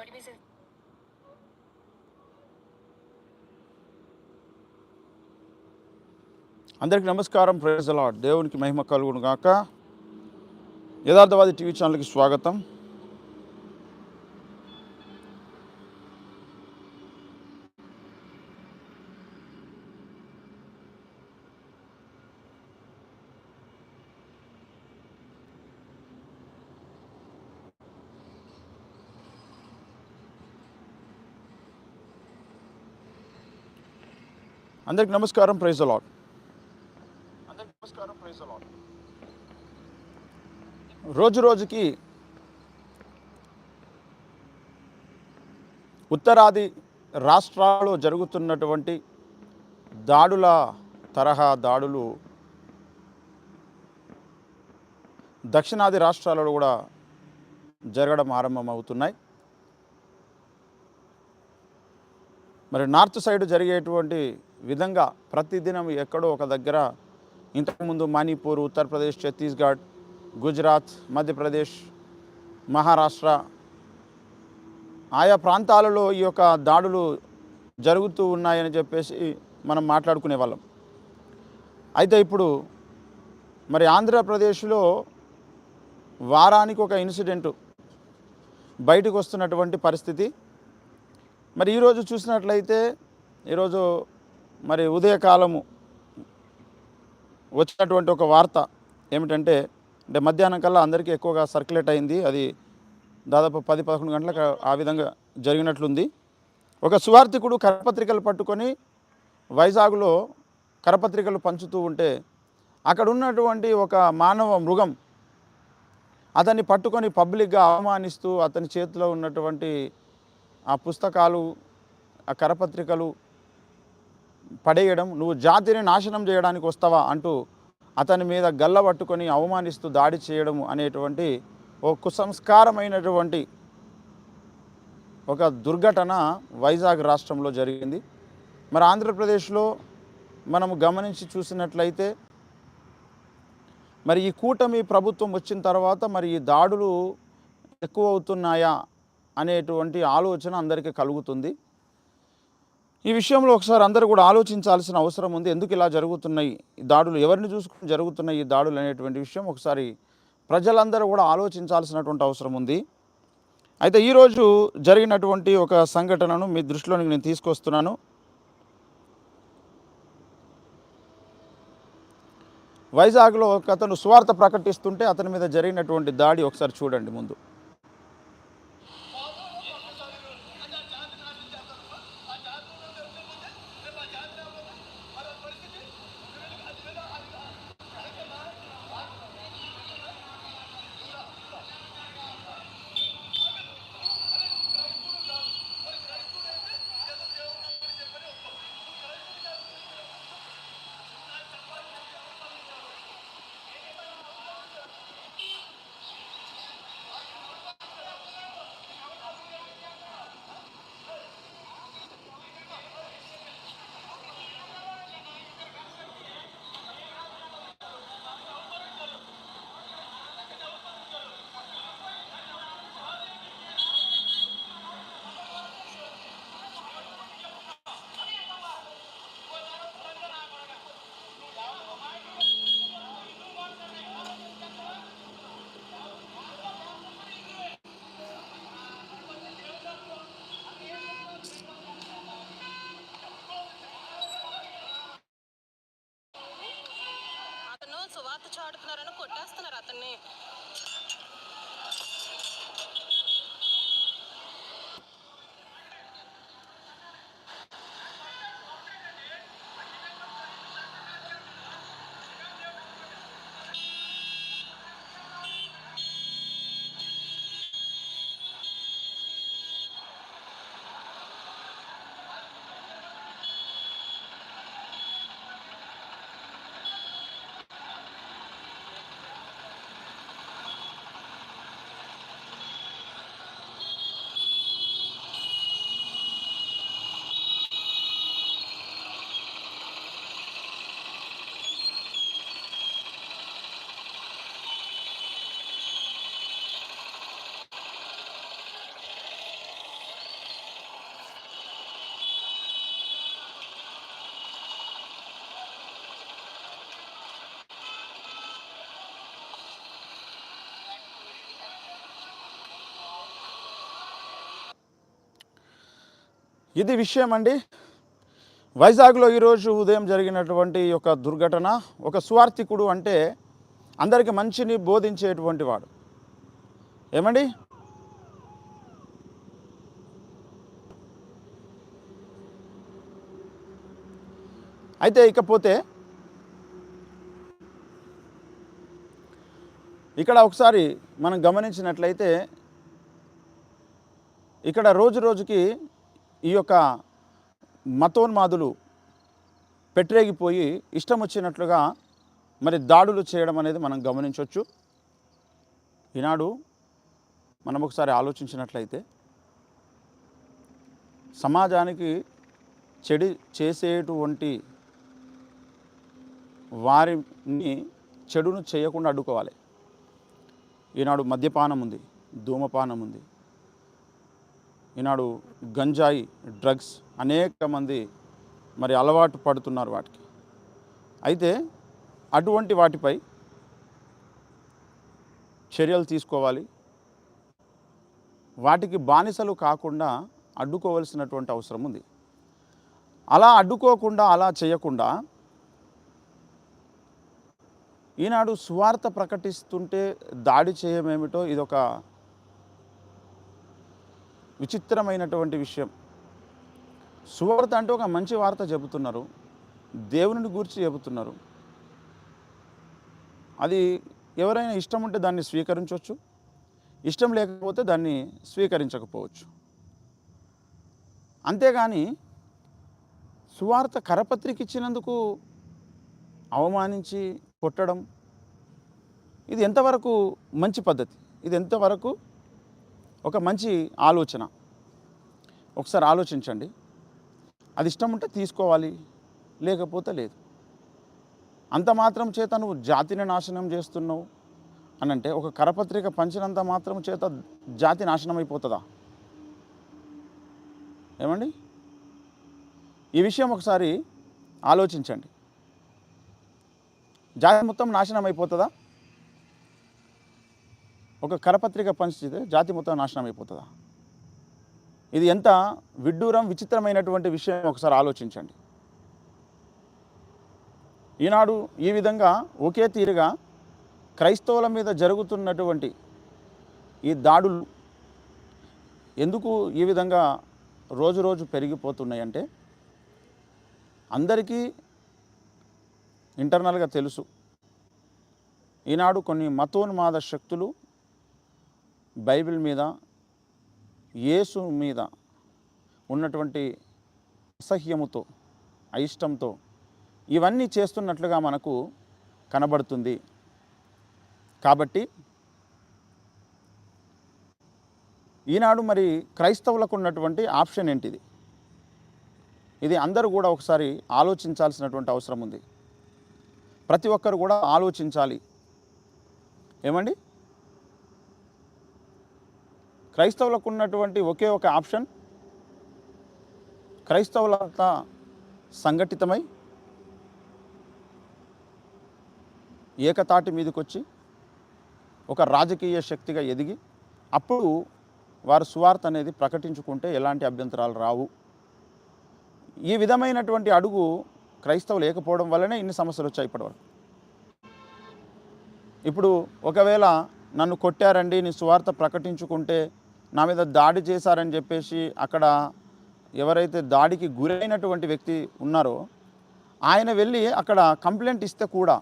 what is it? అందరికీ నమస్కారం praise అలాడ్ దేవునికి మహిమ కలుగును గాక యథార్థవాది టీవీ ఛానల్కి స్వాగతం అందరికీ నమస్కారం ప్రైజ్ లాడ్ అందరికీ నమస్కారం ప్రైజ్ లాడ్ రోజు రోజుకి ఉత్తరాది రాష్ట్రాల్లో జరుగుతున్నటువంటి దాడుల తరహా దాడులు దక్షిణాది రాష్ట్రాలలో కూడా జరగడం ఆరంభమవుతున్నాయి. మరి నార్త్ సైడ్ జరిగేటువంటి విధంగా ప్రతిదినం ఎక్కడో ఒక దగ్గర ఇంతకుముందు మణిపూర్ ఉత్తరప్రదేశ్ ఛత్తీస్గఢ్ గుజరాత్ మధ్యప్రదేశ్ మహారాష్ట్ర ఆయా ప్రాంతాలలో ఈ యొక్క దాడులు జరుగుతూ ఉన్నాయని చెప్పేసి మనం మాట్లాడుకునే వాళ్ళం. అయితే ఇప్పుడు మరి ఆంధ్రప్రదేశ్లో వారానికి ఒక ఇన్సిడెంటు బయటకు వస్తున్నటువంటి పరిస్థితి. మరి ఈరోజు చూసినట్లయితే ఈరోజు మరి ఉదయకాలము వచ్చినటువంటి ఒక వార్త ఏమిటంటే అంటే మధ్యాహ్నం కల్లా అందరికీ ఎక్కువగా సర్క్యులేట్ అయింది. అది దాదాపు పది పదకొండు గంటలకు ఆ విధంగా జరిగినట్లుంది. ఒక సువార్థికుడు కరపత్రికలు పట్టుకొని వైజాగ్లో కరపత్రికలు పంచుతూ ఉంటే అక్కడ ఉన్నటువంటి ఒక మానవ మృగం అతన్ని పట్టుకొని పబ్లిక్గా అవమానిస్తూ అతని చేతిలో ఉన్నటువంటి ఆ పుస్తకాలు ఆ కరపత్రికలు పడేయడం నువ్వు జాతిని నాశనం చేయడానికి వస్తావా అంటూ అతని మీద గల్ల పట్టుకొని అవమానిస్తూ దాడి చేయడం అనేటువంటి ఓ కుసంస్కారమైనటువంటి ఒక దుర్ఘటన వైజాగ్ రాష్ట్రంలో జరిగింది. మరి ఆంధ్రప్రదేశ్లో మనము గమనించి చూసినట్లయితే మరి ఈ కూటమి ప్రభుత్వం వచ్చిన తర్వాత మరి ఈ దాడులు ఎక్కువ అవుతున్నాయా అనేటువంటి ఆలోచన అందరికీ కలుగుతుంది. ఈ విషయంలో ఒకసారి అందరూ కూడా ఆలోచించాల్సిన అవసరం ఉంది. ఎందుకు ఇలా జరుగుతున్నాయి? ఈ దాడులు ఎవరిని చూసుకుని జరుగుతున్నాయి? ఈ దాడులు అనేటువంటి విషయం ఒకసారి ప్రజలందరూ కూడా ఆలోచించాల్సినటువంటి అవసరం ఉంది. అయితే ఈరోజు జరిగినటువంటి ఒక సంఘటనను మీ దృష్టిలోనికి నేను తీసుకొస్తున్నాను. వైజాగ్లో ఒక అతను సువార్త ప్రకటిస్తుంటే అతని మీద జరిగినటువంటి దాడి ఒకసారి చూడండి ముందు. మాట్లాడుతున్నారని కొట్టేస్తున్నారు అతన్ని. ఇది విషయం అండి వైజాగ్లో ఈరోజు ఉదయం జరిగినటువంటి ఒక యొక్క దుర్ఘటన ఒక సువార్థికుడు అంటే అందరికీ మంచిని బోధించేటువంటి వాడు. ఏమండి? అయితే ఇకపోతే ఇక్కడ ఒకసారి మనం గమనించినట్లయితే ఇక్కడ రోజు రోజుకి ఈ యొక్క మతోన్మాదులు పెట్టరేగిపోయి ఇష్టం వచ్చినట్లుగా మరి దాడులు చేయడం అనేది మనం గమనించవచ్చు ఈనాడు మనం ఒకసారి ఆలోచించినట్లయితే సమాజానికి చెడు చేసేటువంటి వారిని చెడును చేయకుండా అడ్డుకోవాలి. ఈనాడు మద్యపానం ఉంది ధూమపానం ఉంది ఈనాడు గంజాయి డ్రగ్స్ అనేక మంది మరి అలవాటు పడుతున్నారు వాటికి. అయితే అటువంటి వాటిపై చర్యలు తీసుకోవాలి. వాటికి బానిసలు కాకుండా అడ్డుకోవలసినటువంటి అవసరం ఉంది. అలా అడ్డుకోకుండా అలా చేయకుండా ఈనాడు సువార్త ప్రకటిస్తుంటే దాడి చేయమేమిటో ఇదొక విచిత్రమైనటువంటి విషయం. సువార్త అంటే ఒక మంచి వార్త చెబుతున్నారు. దేవుని గురించి చెబుతున్నారు. అది ఎవరైనా ఇష్టం ఉంటే దాన్ని స్వీకరించవచ్చు. ఇష్టం లేకపోతే దాన్ని స్వీకరించకపోవచ్చు. అంతేగాని సువార్త కరపత్రిక ఇచ్చినందుకు అవమానించి కొట్టడం ఇది ఎంతవరకు మంచి పద్ధతి? ఇది ఎంతవరకు ఒక మంచి ఆలోచన. ఒకసారి ఆలోచించండి. అది ఇష్టం ఉంటే తీసుకోవాలి లేకపోతే లేదు. అంత మాత్రం చేత నువ్వు జాతిని నాశనం చేస్తున్నావు అని అంటే ఒక కరపత్రిక పంచినంత మాత్రం చేత జాతి నాశనం అయిపోతుందా? ఏమండి? ఈ విషయం ఒకసారి ఆలోచించండి. జాతి మొత్తం నాశనం అయిపోతుందా? ఒక కరపత్రిక పంచితే జాతి మొత్తం నాశనం అయిపోతుందా? ఇది ఎంత విడ్డూరం విచిత్రమైనటువంటి విషయం ఒకసారి ఆలోచించండి. ఈనాడు ఈ విధంగా ఒకే తీరుగా క్రైస్తవుల మీద జరుగుతున్నటువంటి ఈ దాడులు ఎందుకు ఈ విధంగా రోజు రోజు పెరిగిపోతున్నాయంటే అందరికీ ఇంటర్నల్గా తెలుసు. ఈనాడు కొన్ని మతోన్మాద శక్తులు బైబిల్ మీద యేసు మీద ఉన్నటువంటి అసహ్యముతో అయిష్టంతో ఇవన్నీ చేస్తున్నట్లుగా మనకు కనబడుతుంది. కాబట్టి ఈనాడు మరి క్రైస్తవులకు ఉన్నటువంటి ఆప్షన్ ఏంటిది? ఇది అందరూ కూడా ఒకసారి ఆలోచించాల్సినటువంటి అవసరం ఉంది. ప్రతి ఒక్కరు కూడా ఆలోచించాలి. ఏమండి? క్రైస్తవులకు ఉన్నటువంటి ఒకే ఒక ఆప్షన్. క్రైస్తవులంతా సంఘటితమై ఏకతాటి మీదకొచ్చి ఒక రాజకీయ శక్తిగా ఎదిగి అప్పుడు వారు సువార్త అనేది ప్రకటించుకుంటే ఎలాంటి అభ్యంతరాలు రావు. ఈ విధమైనటువంటి అడుగు క్రైస్తవులు లేకపోవడం వల్లనే ఇన్ని సమస్యలు వచ్చాయి ఇప్పటివరకు. ఇప్పుడు ఒకవేళ నన్ను కొట్టారండి నీ సువార్త ప్రకటించుకుంటే నా మీద దాడి చేశారని చెప్పేసి అక్కడ ఎవరైతే దాడికి గురైనటువంటి వ్యక్తి ఉన్నారో ఆయన వెళ్ళి అక్కడ కంప్లైంట్ ఇస్తే కూడా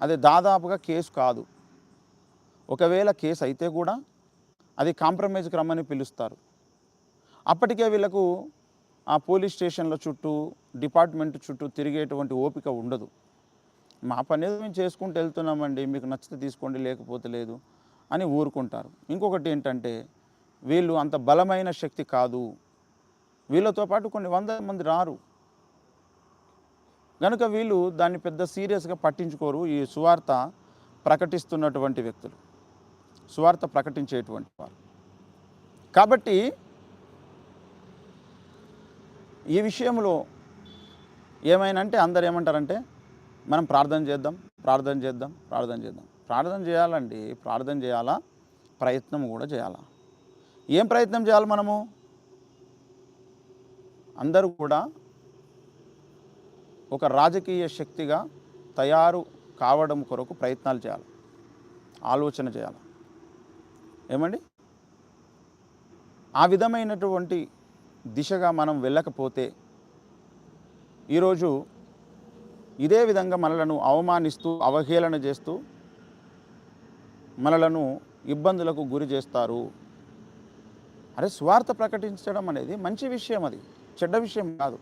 అది దాదాపుగా కేసు కాదు. ఒకవేళ కేసు అయితే కూడా అది కాంప్రమైజ్కి అని పిలుస్తారు. అప్పటికే వీళ్ళకు ఆ పోలీస్ స్టేషన్ల చుట్టూ డిపార్ట్మెంట్ చుట్టూ తిరిగేటువంటి ఓపిక ఉండదు. మా పని ఏదో మేము చేసుకుంటూ వెళ్తున్నామండి మీకు నచ్చితే తీసుకోండి లేకపోతే లేదు అని ఊరుకుంటారు. ఇంకొకటి ఏంటంటే వీళ్ళు అంత బలమైన శక్తి కాదు. వీళ్ళతో పాటు కొన్ని వందల మంది రారు. కనుక వీళ్ళు దాన్ని పెద్ద సీరియస్గా పట్టించుకోరు ఈ సువార్త ప్రకటిస్తున్నటువంటి వ్యక్తులు. సువార్త ప్రకటించేటువంటి వారు. కాబట్టి ఈ విషయంలో ఏమైనా అంటే అందరు ఏమంటారంటే మనం ప్రార్థన చేద్దాం ప్రార్థన చేద్దాం ప్రార్థన చేద్దాం. ప్రార్థన చేయాలండి ప్రార్థన చేయాలా? ప్రయత్నం కూడా చేయాలా? ఏం ప్రయత్నం చేయాలి మనము? అందరూ కూడా ఒక రాజకీయ శక్తిగా తయారు కావడం కొరకు ప్రయత్నాలు చేయాలి. ఆలోచన చేయాలి. ఏమండి? ఆ విధమైనటువంటి దిశగా మనం వెళ్ళకపోతే ఈరోజు ఇదే విధంగా మనలను అవమానిస్తూ అవహేళన చేస్తూ మనలను ఇబ్బందులకు గురి చేస్తారు. అరే స్వార్థ ప్రకటించడం అనేది మంచి విషయం అది చెడ్డ విషయం కాదు.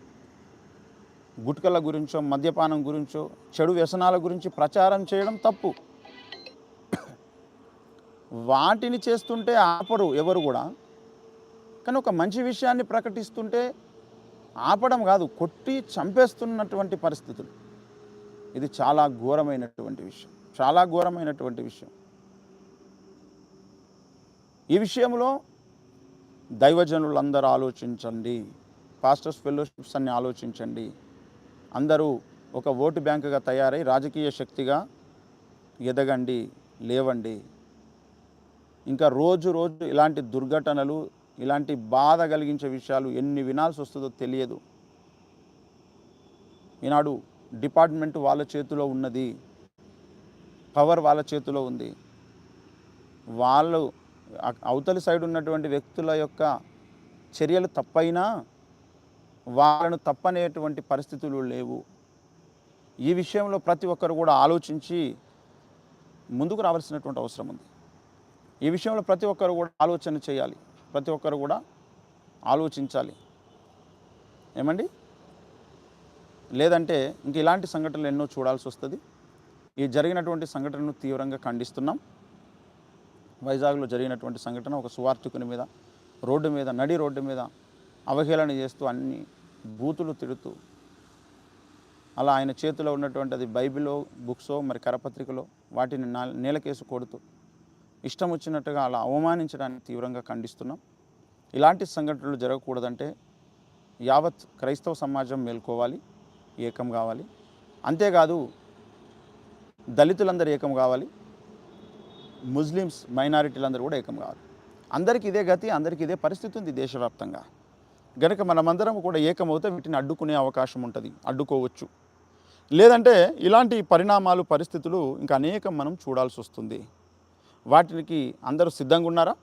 గుట్కల గురించో మద్యపానం గురించో చెడు వ్యసనాల గురించి ప్రచారం చేయడం తప్పు. వాటిని చేస్తుంటే ఆపరు ఎవరు కూడా. కానీ ఒక మంచి విషయాన్ని ప్రకటిస్తుంటే ఆపడం కాదు కొట్టి చంపేస్తున్నటువంటి పరిస్థితులు. ఇది చాలా ఘోరమైనటువంటి విషయం చాలా ఘోరమైనటువంటి విషయం. ఈ విషయంలో దైవజనులందరూ ఆలోచించండి. పాస్టర్స్ ఫెలోషిప్స్ అన్ని ఆలోచించండి. అందరూ ఒక ఓటు బ్యాంకుగా తయారై రాజకీయ శక్తిగా ఎదగండి లేవండి. ఇంకా రోజు రోజు ఇలాంటి దుర్ఘటనలు ఇలాంటి బాధ కలిగించే విషయాలు ఎన్ని వినాల్సి వస్తుందో తెలియదు. ఈనాడు డిపార్ట్మెంట్ వాళ్ళ చేతిలో ఉన్నది. పవర్ వాళ్ళ చేతిలో ఉంది. వాళ్ళు అవతలి సైడ్ ఉన్నటువంటి వ్యక్తుల యొక్క చర్యలు తప్పైనా వాళ్ళను తప్పనేటువంటి పరిస్థితులు లేవు. ఈ విషయంలో ప్రతి ఒక్కరు కూడా ఆలోచించి ముందుకు రావాల్సినటువంటి అవసరం ఉంది. ఈ విషయంలో ప్రతి ఒక్కరు కూడా ఆలోచన చేయాలి. ప్రతి ఒక్కరు కూడా ఆలోచించాలి. ఏమండి? లేదంటే ఇంక ఇలాంటి సంఘటనలు ఎన్నో చూడాల్సి వస్తుంది. ఈ జరిగినటువంటి సంఘటనను తీవ్రంగా ఖండిస్తున్నాం. వైజాగ్లో జరిగినటువంటి సంఘటన ఒక సువార్థికుని మీద రోడ్డు మీద నడి రోడ్డు మీద అవహేళన చేస్తూ అన్ని బూతులు తిడుతూ అలా ఆయన చేతిలో ఉన్నటువంటి అది బైబిలో బుక్సో మరి కరపత్రికలో వాటిని నేలకేసు నేలకేసి కొడుతూ ఇష్టం వచ్చినట్టుగా అలా అవమానించడానికి తీవ్రంగా ఖండిస్తున్నాం. ఇలాంటి సంఘటనలు జరగకూడదంటే యావత్ క్రైస్తవ సమాజం మేల్కోవాలి ఏకం కావాలి. అంతేకాదు దళితులందరూ ఏకం కావాలి. ముస్లిమ్స్ మైనారిటీలందరూ కూడా ఏకం కావాలి అందరికీ ఇదే గతి అందరికీ ఇదే పరిస్థితి ఉంది దేశవ్యాప్తంగా. గనుక మనమందరం కూడా ఏకమవుతే వీటిని అడ్డుకునే అవకాశం ఉంటుంది అడ్డుకోవచ్చు. లేదంటే ఇలాంటి పరిణామాలు పరిస్థితులు ఇంకా అనేకం మనం చూడాల్సి వస్తుంది. వాటికి అందరూ సిద్ధంగా ఉన్నారా?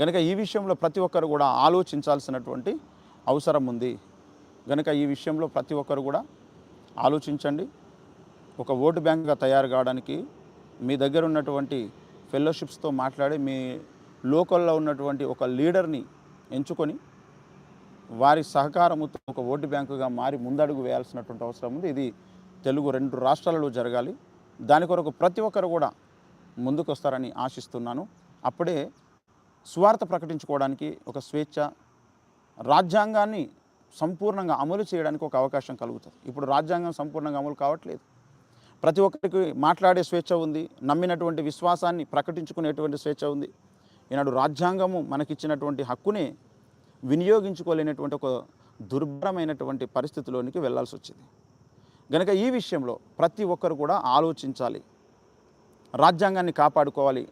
గనుక ఈ విషయంలో ప్రతి ఒక్కరు కూడా ఆలోచించాల్సినటువంటి అవసరం ఉంది. గనుక ఈ విషయంలో ప్రతి ఒక్కరు కూడా ఆలోచించండి. ఒక ఓటు బ్యాంక్గా తయారు కావడానికి మీ దగ్గర ఉన్నటువంటి ఫెలోషిప్స్తో మాట్లాడి మీ లోకల్లో ఉన్నటువంటి ఒక లీడర్ని ఎంచుకొని వారి సహకారముతో ఒక ఓటు బ్యాంకుగా మారి ముందడుగు వేయాల్సినటువంటి అవసరం ఉంది. ఇది తెలుగు రెండు రాష్ట్రాలలో జరగాలి. దాని కొరకు ప్రతి ఒక్కరు కూడా ముందుకు వస్తారని ఆశిస్తున్నాను. అప్పుడే స్వార్థ ప్రకటించుకోవడానికి ఒక స్వేచ్ఛ రాజ్యాంగాన్ని సంపూర్ణంగా అమలు చేయడానికి ఒక అవకాశం కలుగుతుంది. ఇప్పుడు రాజ్యాంగం సంపూర్ణంగా అమలు కావట్లేదు. ప్రతి ఒక్కరికి మాట్లాడే స్వేచ్ఛ ఉంది నమ్మినటువంటి విశ్వాసాన్ని ప్రకటించుకునేటువంటి స్వేచ్ఛ ఉంది. ఈనాడు రాజ్యాంగము మనకిచ్చినటువంటి హక్కునే వినియోగించుకోలేనటువంటి ఒక దుర్భరమైనటువంటి పరిస్థితిలోనికి వెళ్ళాల్సి వచ్చింది గనక ఈ విషయంలో ప్రతి ఒక్కరు కూడా ఆలోచించాలి. రాజ్యాంగాన్ని కాపాడుకోవాలి.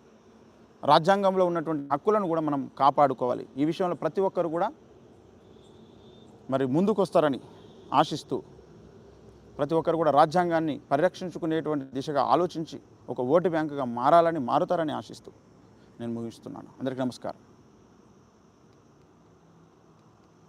రాజ్యాంగంలో ఉన్నటువంటి హక్కులను కూడా మనం కాపాడుకోవాలి. ఈ విషయంలో ప్రతి ఒక్కరు కూడా మరి ముందుకొస్తారని ఆశిస్తూ ప్రతి ఒక్కరు కూడా రాజ్యాంగాన్ని పరిరక్షించుకునేటువంటి దిశగా ఆలోచించి ఒక ఓటు బ్యాంకుగా మారాలని మారుతారని ఆశిస్తూ నేను ముగిస్తున్నాను. అందరికీ నమస్కారం.